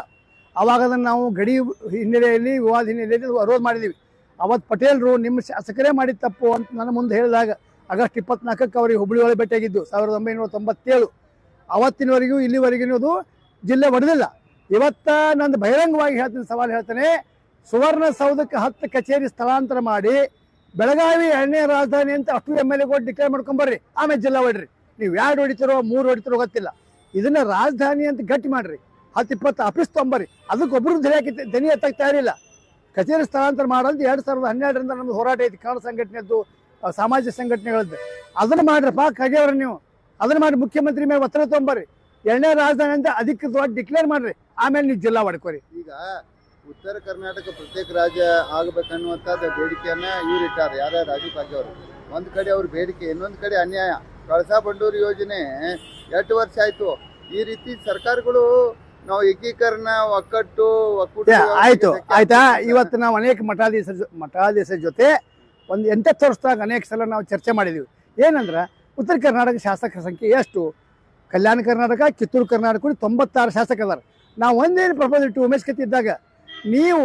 ಅವಾಗ ಅದನ್ನು ನಾವು ಗಡಿ ಹಿನ್ನೆಲೆಯಲ್ಲಿ, ವಿವಾದ ಹಿನ್ನೆಲೆಯಲ್ಲಿ ವಿರೋಧ ಮಾಡಿದ್ದೀವಿ ಅವತ್ತು ಪಟೇಲ್ರು ನಿಮ್ಮ ಶಾಸಕರೇ ಮಾಡಿದ ತಪ್ಪು ಅಂತ ನನ್ನ ಮುಂದೆ ಹೇಳಿದಾಗ ಆಗಸ್ಟ್ ಇಪ್ಪತ್ನಾಲ್ಕಕ್ಕೆ ಅವರಿಗೆ ಹುಬ್ಬಳ್ಳಿ ಒಳಗೆ ಭೇಟಿಯಾಗಿದ್ದು, ಸಾವಿರದ ಒಂಬೈನೂರ ತೊಂಬತ್ತೇಳು. ಅವತ್ತಿನವರೆಗೂ ಇಲ್ಲಿವರೆಗೂ ಅದು ಜಿಲ್ಲೆ ಒಡೆದಿಲ್ಲ. ಇವತ್ತ ನಂದು ಬಹಿರಂಗವಾಗಿ ಹೇಳ್ತೀನಿ, ಸವಾಲು ಹೇಳ್ತೇನೆ. ಸುವರ್ಣ ಸೌಧಕ್ಕೆ ಹತ್ತು ಕಚೇರಿ ಸ್ಥಳಾಂತರ ಮಾಡಿ, ಬೆಳಗಾವಿ ಎರಡನೇ ರಾಜಧಾನಿ ಅಂತ ಅಷ್ಟು ಎಂ ಎಲ್ ಎಗಳು ಡಿಕ್ಲೇರ್ ಮಾಡ್ಕೊಂಬರ್ರಿ ಆಮೇಲೆ ಜಿಲ್ಲಾ ಹೊಡ್ರಿ ನೀವು ಎರಡು ಹೊಡಿತಿರೋ, ಮೂರು ಹೊಡಿತಿರೋ ಗೊತ್ತಿಲ್ಲ. ಇದನ್ನ ರಾಜಧಾನಿ ಅಂತ ಗಟ್ಟಿ ಮಾಡ್ರಿ. ಹತ್ತು, ಇಪ್ಪತ್ತು ಆಫೀಸ್ ತೊಂಬರಿ ಅದಕ್ಕೆ ಒಬ್ಬರು ಧ್ವನಿ ಹಾಕಿ ಧ್ವನಿ ಎತ್ತಕ್ಕೆ ತಯಾರಿಲ್ಲ. ಕಚೇರಿ ಸ್ಥಳಾಂತರ ಮಾಡೋದು ಎರಡು ಸಾವಿರದ ಹನ್ನೆರಡರಿಂದ ನಮ್ದು ಹೋರಾಟ ಐತಿ. ಕನ್ನಡ ಸಂಘಟನೆದ್ದು ಸಾಮಾಜಿಕ ಸಂಘಟನೆಗಳದ್ದು. ಅದನ್ನ ಮಾಡ್ರಪ್ಪ ಕಗೆಯವ್ರ ನೀವು. ಅದನ್ನ ಮಾಡಿ ಮುಖ್ಯಮಂತ್ರಿ ಮೇಲೆ ಒತ್ತಡ ತೊಂಬರಿ ಎರಡನೇ ರಾಜಧಾನಿ ಅಂತ ಅಧಿಕೃತವಾಗಿ ಡಿಕ್ಲೇರ್ ಮಾಡ್ರಿ. ಆಮೇಲೆ ನೀವು ಜಿಲ್ಲಾ ಹೊಡ್ಕೋರಿ ಈಗ ಉತ್ತರ ಕರ್ನಾಟಕ ಪ್ರತ್ಯೇಕ ರಾಜ್ಯ ಆಗ್ಬೇಕನ್ನುವಂಥದ್ದು ಬೇಡಿಕೆಯನ್ನ ಇವ್ರು ಇಟ್ಟಾರೆ. ಯಾರ ರಾಜೀವ್ ಕಾಗೆ ಅವರು? ಒಂದು ಕಡೆ ಅವ್ರ ಬೇಡಿಕೆ, ಇನ್ನೊಂದು ಕಡೆ ಅನ್ಯಾಯ. ಕಳಸಾ ಬಂಡೂರು ಯೋಜನೆ ಎಷ್ಟು ವರ್ಷ ಆಯ್ತು. ಈ ರೀತಿ ಸರ್ಕಾರಗಳು ನಾವು ಏಕೀಕರಣ ಒಕ್ಕಟ್ಟು ಒಕ್ಕೂಟ ಆಯ್ತು ಆಯ್ತಾ? ಇವತ್ತು ನಾವು ಅನೇಕ ಮಠಾಧೀಶರ ಮಠಾಧೀಶರ ಜೊತೆ ಒಂದು ಎಂಟತ್ತು ವರ್ಷದಾಗ ಅನೇಕ ಸಲ ನಾವು ಚರ್ಚೆ ಮಾಡಿದ್ದೀವಿ ಏನಂದ್ರೆ ಉತ್ತರ ಕರ್ನಾಟಕ ಶಾಸಕರ ಸಂಖ್ಯೆ ಎಷ್ಟು? ಕಲ್ಯಾಣ ಕರ್ನಾಟಕ ಕಿತ್ತೂರು ಕರ್ನಾಟಕ ತೊಂಬತ್ತಾರು ಶಾಸಕ ಅದಾರ ನಾವು ಒಂದೇನು ಪ್ರಪೋಸ್ ಇಟ್ಟು ಉಮೇಶ್ ಕತ್ತಿ ಇದ್ದಾಗ ನೀವು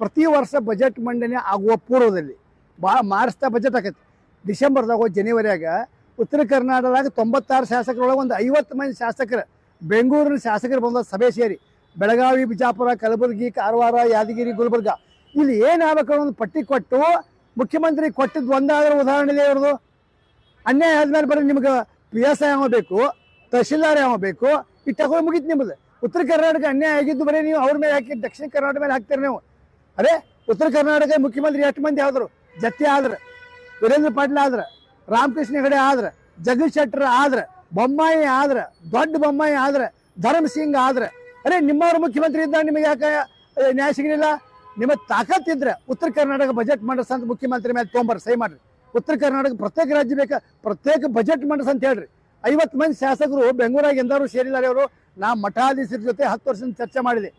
ಪ್ರತಿ ವರ್ಷ ಬಜೆಟ್ ಮಂಡನೆ ಆಗುವ ಪೂರ್ವದಲ್ಲಿ ಭಾಳ ಮಾರ್ಚ್ದ ಬಜೆಟ್ ಆಕೈತಿ. ಡಿಸೆಂಬರ್ದಾಗ ಜನವರಿಯಾಗ ಉತ್ತರ ಕರ್ನಾಟಕದಾಗ ತೊಂಬತ್ತಾರು ಶಾಸಕರೊಳಗೆ ಒಂದು ಐವತ್ತು ಮಂದಿ ಶಾಸಕರು, ಬೆಂಗಳೂರಿನ ಶಾಸಕರು ಬಂದ ಸಭೆ ಸೇರಿ. ಬೆಳಗಾವಿ, ಬಿಜಾಪುರ, ಕಲಬುರಗಿ, ಕಾರವಾರ, ಯಾದಗಿರಿ, ಗುಲ್ಬರ್ಗ. ಇಲ್ಲಿ ಏನಾಗಬೇಕು ಒಂದು ಪಟ್ಟಿ ಕೊಟ್ಟು ಮುಖ್ಯಮಂತ್ರಿ ಕೊಟ್ಟಿದ್ದು ಒಂದಾದ್ರೂ ಉದಾಹರಣೆ ಇವ್ರದ್ದು. ಅನ್ಯಾಯ ಆದ್ಮೇಲೆ ಬರೀ ನಿಮ್ಗೆ ಪಿ ಎಸ್ ಐ ಬೇಕು, ತಹಶೀಲ್ದಾರ್ ಯಾವ ಬೇಕು ಮುಗೀತು ನಿಮ್ಮದು ಉತ್ತರ ಕರ್ನಾಟಕ ಅನ್ಯಾಯ ಆಗಿದ್ದು ಬರೀ ನೀವು ಅವ್ರ ಮೇಲೆ ಹಾಕಿ, ದಕ್ಷಿಣ ಕರ್ನಾಟಕ ಮೇಲೆ ಹಾಕ್ತೀರಿ ನೀವು. ಅದೇ ಉತ್ತರ ಕರ್ನಾಟಕ ಮುಖ್ಯಮಂತ್ರಿ ಎಷ್ಟು ಮಂದಿ ಆದರು? ಜತೆ ಆದ್ರೆ. ವೀರೇಂದ್ರ ಪಾಟೀಲ್ ಆದ್ರ. ರಾಮಕೃಷ್ಣ ಹೆಗಡೆ ಆದ್ರೆ, ಜಗದೀಶ್ ಶೆಟ್ಟರ್ ಆದ್ರೆ, ಬೊಮ್ಮಾಯಿ ಆದ್ರೆ, ದೊಡ್ಡ ಬೊಮ್ಮಾಯಿ ಆದ್ರೆ ಧರ್ಮಸಿಂಗ್ ಸಿಂಗ್ ಆದ್ರೆ, ಅರೆ, ನಿಮ್ಮವ್ರ ಮುಖ್ಯಮಂತ್ರಿ ಇದ್ದಾಗ ನಿಮಗೆ ಯಾಕೆ ನ್ಯಾಯ ಸಿಗಲಿಲ್ಲ? ನಿಮ್ಮ ತಾಕತ್ತಿದ್ರೆ ಉತ್ತರ ಕರ್ನಾಟಕ ಬಜೆಟ್ ಮಾಡಿಸ್ ಅಂತ ಮುಖ್ಯಮಂತ್ರಿ ಮೇಲೆ ತೊಗೊಂಬರ್ರಿ, ಸಹಿ ಮಾಡ್ರಿ. ಉತ್ತರ ಕರ್ನಾಟಕ ಪ್ರತ್ಯೇಕ ರಾಜ್ಯ ಬೇಕಾ? ಪ್ರತ್ಯೇಕ ಬಜೆಟ್ ಮಂಡಸ್ ಅಂತ ಹೇಳ್ರಿ. ಐವತ್ತು ಮಂದಿ ಶಾಸಕರು ಬೆಂಗಳೂರಾಗ ಎಂದಾರು ಸೇರಿದ್ದಾರೆ ಅವರು. ನಾ ಮಠಾಧೀಶರ ಜೊತೆ ಹತ್ತು ವರ್ಷದಿಂದ ಚರ್ಚೆ ಮಾಡಿದೆ.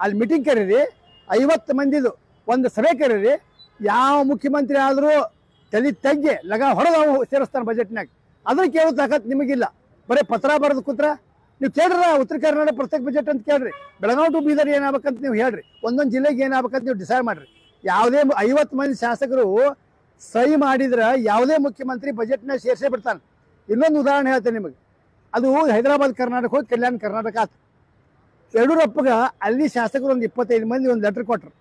ಅಲ್ಲಿ ಮೀಟಿಂಗ್ ಕರೀರಿ, ಐವತ್ತು ಮಂದಿದು ಒಂದು ಸಭೆ ಕರೀರಿ. ಯಾವ ಮುಖ್ಯಮಂತ್ರಿ ಆದರೂ ತಲೆ ತಗ್ಗೆ ಲಗ ಹೊಡೆದು ಸೇರಿಸ್ತಾನೆ ಬಜೆಟ್ನಾಗ ಅದಕ್ಕೆ ಕೇಳೋ ತಾಕತ್ ನಿಮಗಿಲ್ಲ. ಬರೀ ಪತ್ರ ಬರೆದು ಕೂತ್ರ. ನೀವು ಕೇಳ್ರ ಉತ್ತರ ಕರ್ನಾಟಕ ಪ್ರತ್ಯೇಕ ಬಜೆಟ್ ಅಂತ ಕೇಳ್ರಿ. ಬೆಳಗಾವಿ ಟು ಬೀದರ್ ಏನಾಗಬೇಕಂತ ನೀವು ಹೇಳ್ರಿ. ಒಂದೊಂದು ಜಿಲ್ಲೆಗೆ ಏನಾಗಬೇಕಂತ ನೀವು ಡಿಸೈಡ್ ಮಾಡ್ರಿ. ಯಾವುದೇ ಐವತ್ತು ಮಂದಿ ಶಾಸಕರು ಸಹಿ ಮಾಡಿದ್ರೆ ಯಾವುದೇ ಮುಖ್ಯಮಂತ್ರಿ ಬಜೆಟ್ನ ಸೇರಿಸೇ ಬಿಡ್ತಾನೆ. ಇನ್ನೊಂದು ಉದಾಹರಣೆ ಹೇಳ್ತೇನೆ ನಿಮಗೆ. ಅದು ಹೈದರಾಬಾದ್ ಕರ್ನಾಟಕ ಹೋಗಿ ಕಲ್ಯಾಣ ಕರ್ನಾಟಕ ಆತು. ಯಡಿಯೂರಪ್ಪಗ ಅಲ್ಲಿ ಶಾಸಕರು ಒಂದು ಇಪ್ಪತ್ತೈದು ಮಂದಿ ಒಂದು ಲೆಟರ್ ಕೊಟ್ಟರು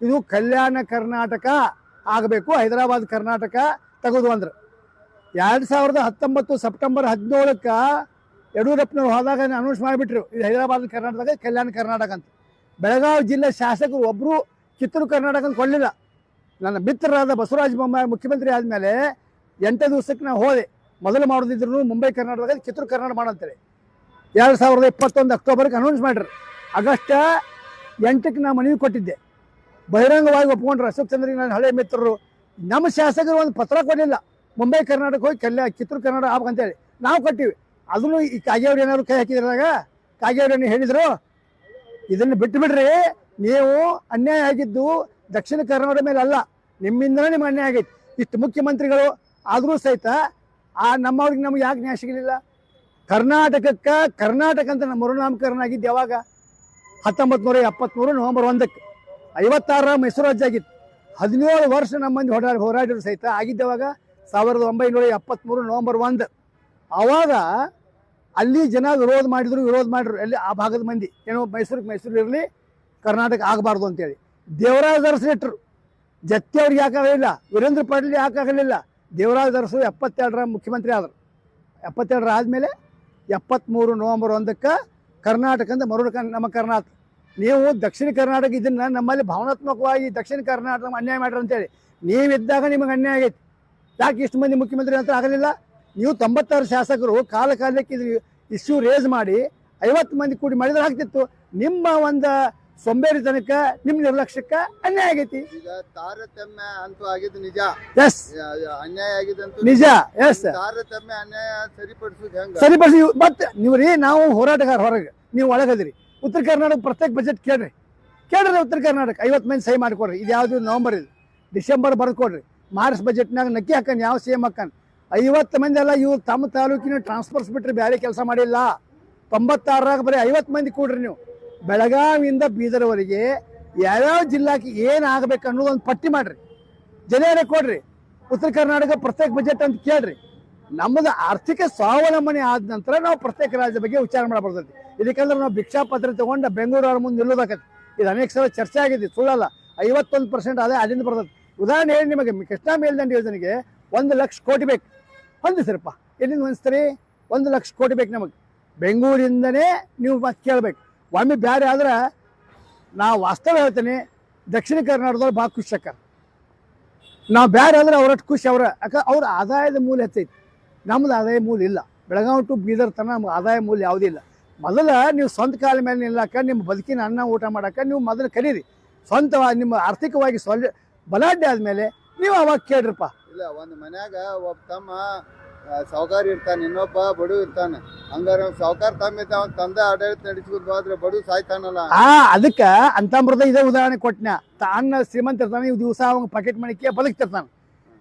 ಇದು ಕಲ್ಯಾಣ ಕರ್ನಾಟಕ ಆಗಬೇಕು. ಹೈದರಾಬಾದ್, ಕರ್ನಾಟಕ ತೆಗೆದು ಅಂದ್ರೆ. ಎರಡು ಸಾವಿರದ ಹತ್ತೊಂಬತ್ತು ಸೆಪ್ಟೆಂಬರ್ ಹದಿನೇಳಕ್ಕೆ ಯಡಿಯೂರಪ್ಪನವ್ರು ಹೋದಾಗ ಅನೌನ್ಸ್ ಮಾಡಿಬಿಟ್ರು. ಇದು ಹೈದರಾಬಾದ್, ಕರ್ನಾಟಕ, ಕಲ್ಯಾಣ ಕರ್ನಾಟಕ ಅಂತ. ಬೆಳಗಾವಿ ಜಿಲ್ಲೆ ಶಾಸಕರು ಒಬ್ಬರು ಕಿತ್ತೂರು, ಕರ್ನಾಟಕ ಅಂತ ಕೊಡಲಿಲ್ಲ. ನನ್ನ ಮಿತ್ರರಾದ ಬಸವರಾಜ ಬೊಮ್ಮಾಯಿ ಮುಖ್ಯಮಂತ್ರಿ ಆದಮೇಲೆ ಎಂಟು ದಿವಸಕ್ಕೆ ನಾವು ಹೋದೆ. ಮೊದಲು ಮಾಡೋದಿದ್ರು ಮುಂಬೈ ಕರ್ನಾಟಕದಾಗ ಕಿತ್ತೂರು, ಕರ್ನಾಟಕ ಮಾಡಂತೇಳಿ. ಎರಡು ಸಾವಿರದ ಇಪ್ಪತ್ತೊಂದು ಅಕ್ಟೋಬರ್ಗೆ ಅನೌನ್ಸ್ ಮಾಡ್ರಿ. ಆಗಸ್ಟ್ ಎಂಟಕ್ಕೆ ನಾನು ಮನವಿ ಕೊಟ್ಟಿದ್ದೆ. ಬಹಿರಂಗವಾಗಿ ಒಪ್ಕೊಂಡ್ರು. ಅಶೋಕ್ ಚಂದ್ರಿಗೆ ನನ್ನ ಹಳೆ ಮಿತ್ರರು. ನಮ್ಮ ಶಾಸಕರು ಒಂದು ಪತ್ರ ಕೊಡಲಿಲ್ಲ. ಮುಂಬೈ, ಕರ್ನಾಟಕ ಹೋಗಿ ಕಲ್ಯಾ, ಕಿತ್ತೂರು, ಕನ್ನಡ ಆಗ್ಬೇಕಂತೇಳಿ ನಾವು ಕೊಟ್ಟಿವಿ. ಅದನ್ನು ಈ ಕಾಗೇವ್ರು ಏನಾದ್ರು ಕೈ ಹಾಕಿದ್ರಾಗ ಕಾಗೇವ್ರು ಹೇಳಿದ್ರು, ಇದನ್ನು ಬಿಟ್ಟು ಬಿಡ್ರಿ ನೀವು ಅನ್ಯಾಯ ಆಗಿದ್ದು ದಕ್ಷಿಣ ಕನ್ನಡ ಮೇಲೆ ಅಲ್ಲ. ನಿಮ್ಮಿಂದನೇ ನಿಮ್ಮ ಅನ್ಯಾಯ ಆಗೈತಿ. ಇಷ್ಟು ಮುಖ್ಯಮಂತ್ರಿಗಳು ಆದರೂ ಸಹಿತ ಆ ನಮ್ಮವ್ರಿಗೆ ನಮ್ಗೆ ಯಾಕೆ ನ್ಯಾಯ ಸಿಗಲಿಲ್ಲ? ಕರ್ನಾಟಕಕ್ಕೆ ಕರ್ನಾಟಕ ಅಂತ ನಮ್ಮ ಮರುನಾಮಕರಣ ಆಗಿದ್ದು ಯಾವಾಗ? ಹತ್ತೊಂಬತ್ತು ನೂರ ಎಪ್ಪತ್ತ್ಮೂರು ನವಂಬರ್ ಒಂದಕ್ಕೆ. ಐವತ್ತಾರರ ಮೈಸೂರು ರಾಜ್ಯ ಆಗಿತ್ತು. ಹದಿನೇಳು ವರ್ಷ ನಮ್ಮ ಮಂದಿ ಹೋರಾಡ ಹೋರಾಡಿದ್ರು ಸಹಿತ ಆಗಿದ್ದವಾಗ ಸಾವಿರದ ಒಂಬೈನೂರ ಎಪ್ಪತ್ತ್ಮೂರು ನವಂಬರ್ ಒಂದು. ಆವಾಗ ಅಲ್ಲಿ ಜನ ವಿರೋಧ ಮಾಡಿದ್ರು ವಿರೋಧ ಮಾಡಿದ್ರು. ಎಲ್ಲಿ ಆ ಭಾಗದ ಮಂದಿ. ಏನೋ ಮೈಸೂರಿಗೆ ಮೈಸೂರು ಇರಲಿ, ಕರ್ನಾಟಕ ಆಗಬಾರ್ದು ಅಂತೇಳಿ. ದೇವರಾಜ ಇಟ್ಟರು ಜತ್ತಿ ಅವ್ರಿಗೆ ಯಾಕಾಗಲಿಲ್ಲ ವೀರೇಂದ್ರ ಪಾಟೀಲ್ ಯಾಕಾಗಲಿಲ್ಲ ದೇವರಾಜ ಅರಸರು ಎಪ್ಪತ್ತೆರಡರ ಮುಖ್ಯಮಂತ್ರಿ ಆದರು. ಎಪ್ಪತ್ತೆರಡರ ಆದಮೇಲೆ ಎಪ್ಪತ್ತ್ಮೂರು ನವಂಬರ್ ಒಂದಕ್ಕೆ ಕರ್ನಾಟಕ ಅಂತ ಮರು ನಮ್ಮ ಕರ್ನಾಟಕ. ನೀವು ದಕ್ಷಿಣ ಕರ್ನಾಟಕ ಇದನ್ನ ನಮ್ಮಲ್ಲಿ ಭಾವನಾತ್ಮಕವಾಗಿ ದಕ್ಷಿಣ ಕರ್ನಾಟಕ ಅನ್ಯಾಯ ಮಾಡ್ರಿ ಅಂತೇಳಿ. ನೀವಿದ್ದಾಗ ನಿಮಗೆ ಅನ್ಯಾಯ ಆಗೈತಿ. ಯಾಕೆ ಇಷ್ಟು ಮಂದಿ ಮುಖ್ಯಮಂತ್ರಿ ಅಂತ ಆಗಲಿಲ್ಲ? ನೀವು ತೊಂಬತ್ತಾರು ಶಾಸಕರು ಕಾಲ ಕಾಲಕ್ಕೆ ಇದು ಇಶ್ಯೂ ರೇಸ್ ಮಾಡಿ ಐವತ್ತು ಮಂದಿ ಕೂಡಿ ಮಾಡಿದ್ರೆ ಆಗ್ತಿತ್ತು. ನಿಮ್ಮ ಒಂದು ಸೊಂಬೇರಿತನಕ್ಕೆ ನಿಮ್ಮ ನಿರ್ಲಕ್ಷ್ಯಕ್ಕೆ ಅನ್ಯಾಯ ಆಗೈತಿ. ಈಗ ತಾರತಮ್ಯ ಅಂತೂ ಆಗಿದ್ದು ನಿಜ. ಎಸ್ ಅನ್ಯಾಯ ಆಗಿದೆ ಅಂತೂ ನಿಜ. ಎಸ್ ತಾರತಮ್ಯ ಅನ್ಯಾಯ ಸರಿಪಡಿಸುದು ಹೆಂಗ? ಸರಿಪಡಿಸಿ ಮತ್ತೆ ನೀವು ರೀ ನಾವು ಹೋರಾಟಗಾರ ಹೊರಗೆ ನೀವು ಒಳಗದಿರಿ. ಉತ್ತರ ಕರ್ನಾಟಕ ಪ್ರತ್ಯೇಕ ಬಜೆಟ್ ಕೇಳ್ರಿ. ಕೇಳ್ರಿ ಉತ್ತರ ಕರ್ನಾಟಕ, ಐವತ್ತು ಮಂದಿ ಸಹಿ ಮಾಡಿಕೊಡ್ರಿ. ಇದು ಯಾವುದು ನವಂಬರ್ ಇದು. ಡಿಸೆಂಬರ್ ಬರ್ಕೊಡ್ರಿ ಮಾರ್ಚ್ ಬಜೆಟ್ನಾಗ ನಕ್ಕಿ ಹಾಕನ್, ಯಾವ ಸಿ ಎಂ ಹಾಕನ್. ಐವತ್ತು ಮಂದಿ ಎಲ್ಲ ಇವ್ರು ತಮ್ಮ ತಾಲೂಕಿನ ಟ್ರಾನ್ಸ್ಫರ್ಸ್ ಬಿಟ್ರೆ ಬೇರೆ ಕೆಲಸ ಮಾಡಿಲ್ಲ. ತೊಂಬತ್ತಾರಾಗ ಬರೀ ಐವತ್ತು ಮಂದಿ ಕೂಡ್ರಿ ನೀವು. ಬೆಳಗಾವಿಯಿಂದ ಬೀದರ್ವರೆಗೆ ಯಾವ್ಯಾವ ಜಿಲ್ಲಾಕ್ಕೆ ಏನು ಆಗ್ಬೇಕು ಅನ್ನೋದು ಒಂದು ಪಟ್ಟಿ ಮಾಡ್ರಿ. ಜನರೇ ಕೊಡ್ರಿ. ಉತ್ತರ ಕರ್ನಾಟಕ ಪ್ರತ್ಯೇಕ ಬಜೆಟ್ ಅಂತ ಕೇಳ್ರಿ. ನಮ್ಮದು ಆರ್ಥಿಕ ಸ್ವಾವಲಂಬನೆ ಆದ ನಂತರ ನಾವು ಪ್ರತ್ಯೇಕ ರಾಜ್ಯ ಬಗ್ಗೆ ವಿಚಾರ ಮಾಡಬಾರ್ದೈತಿ ಇದಕ್ಕಂದ್ರೆ ನಾವು ಭಿಕ್ಷಾ ಪತ್ರ ತಗೊಂಡು ಬೆಂಗಳೂರು ಅವ್ರ ಮುಂದೆ ನಿಲ್ಲೋದಾಕತಿ. ಇದು ಅನೇಕ ಸಲ ಚರ್ಚೆ ಆಗಿದೆ, ಸುಳ್ಳಲ್ಲ. ಐವತ್ತೊಂದು ಪರ್ಸೆಂಟ್ ಅದೇ ಅಲ್ಲಿಂದ ಬರ್ತದೆ. ಉದಾಹರಣೆ ಹೇಳಿ ನಿಮಗೆ, ಕೃಷ್ಣಾ ಮೇಲ್ದಂಡ ಯೋಜನೆಗೆ ಒಂದು ಲಕ್ಷ ಕೋಟಿ ಬೇಕು. ಹೊಂದಿಸ್ರಪ್ಪ ಎಲ್ಲಿಂದ ಹೊಂದಿಸ್ತೀರಿ? ಒಂದು ಲಕ್ಷ ಕೋಟಿ ಬೇಕು ನಮಗೆ. ಬೆಂಗಳೂರಿಂದನೇ ನೀವು ಮತ್ತೆ ಕೇಳಬೇಕು. ಒಮ್ಮೆ ಬೇರೆ ಆದ್ರೆ ನಾವು ವಾಸ್ತವ ಹೇಳ್ತೇನೆ, ದಕ್ಷಿಣ ಕರ್ನಾಟಕದವ್ರು ಭಾಳ ಖುಷಿ ಅಕ್ಕ. ನಾವು ಬೇರೆ ಆದ್ರೆ ಅವರಷ್ಟು ಖುಷಿ ಅವ್ರ. ಯಾಕೆ ಅವ್ರ ಆದಾಯದ ಮೂಲ ಹೆಚ್ಚೈತಿ. ನಮ್ದು ಆದಾಯ ಮೂಲ ಇಲ್ಲ. ಬೆಳಗಾವಿ ಟು ಬೀದರ್ ತನಕ ನಮ್ಗೆ ಆದಾಯ ಮೂಲ ಯಾವುದೂ ಇಲ್ಲ. ಮೊದಲ ನೀವು ಸ್ವಂತ ಕಾಲ ಮೇಲೆ ನಿಲ್ಲಕ್ಕ ನಿಮ್ಮ ಬದುಕಿನ ಅನ್ನ ಊಟ ಮಾಡಕ್ಕ ನೀವು ಮೊದಲು ಕರೀರಿ. ಸ್ವಂತವಾಗಿ ನಿಮ್ಮ ಆರ್ಥಿಕವಾಗಿ ಸೊಲ್ ಬಲಾಢ್ಯ ಆದ್ಮೇಲೆ ನೀವು ಅವಾಗ ಕೇಳ್ರಪ್ಪ. ಇಲ್ಲ ಒಂದು ಮನ್ಯಾಗ ಒಬ್ಬ ತಮ್ಮ ಸಾವುಕಾರ ಇರ್ತಾನೆ ಇನ್ನೊಬ್ಬ ಬಡು ಇರ್ತಾನೆ. ಹಂಗಾರೆ ಸಾವುಕಾರ ತಮ್ಮ ಇದ್ದ ತಂದೆ ಆಡಳಿತ ನಡೆಸ್ಕೊಂಡು ಹೋದ್ರೆ ಬಡು ಸಾಯ್ತಾನಲ್ಲ. ಆ ಅದಕ್ಕೆ ಅಂತಂಬ್ರದ ಇದೇ ಉದಾಹರಣೆ ಕೊಟ್ಟನ ತಾನ ಶ್ರೀಮಂತ ಇರ್ತಾನೆ ಇವ್ ದಿವಸ ಅವಂಗ ಪಾಕೆಟ್ ಮಣಿಕೆ ಬದುಕ್ತಿರ್ತಾನೆ.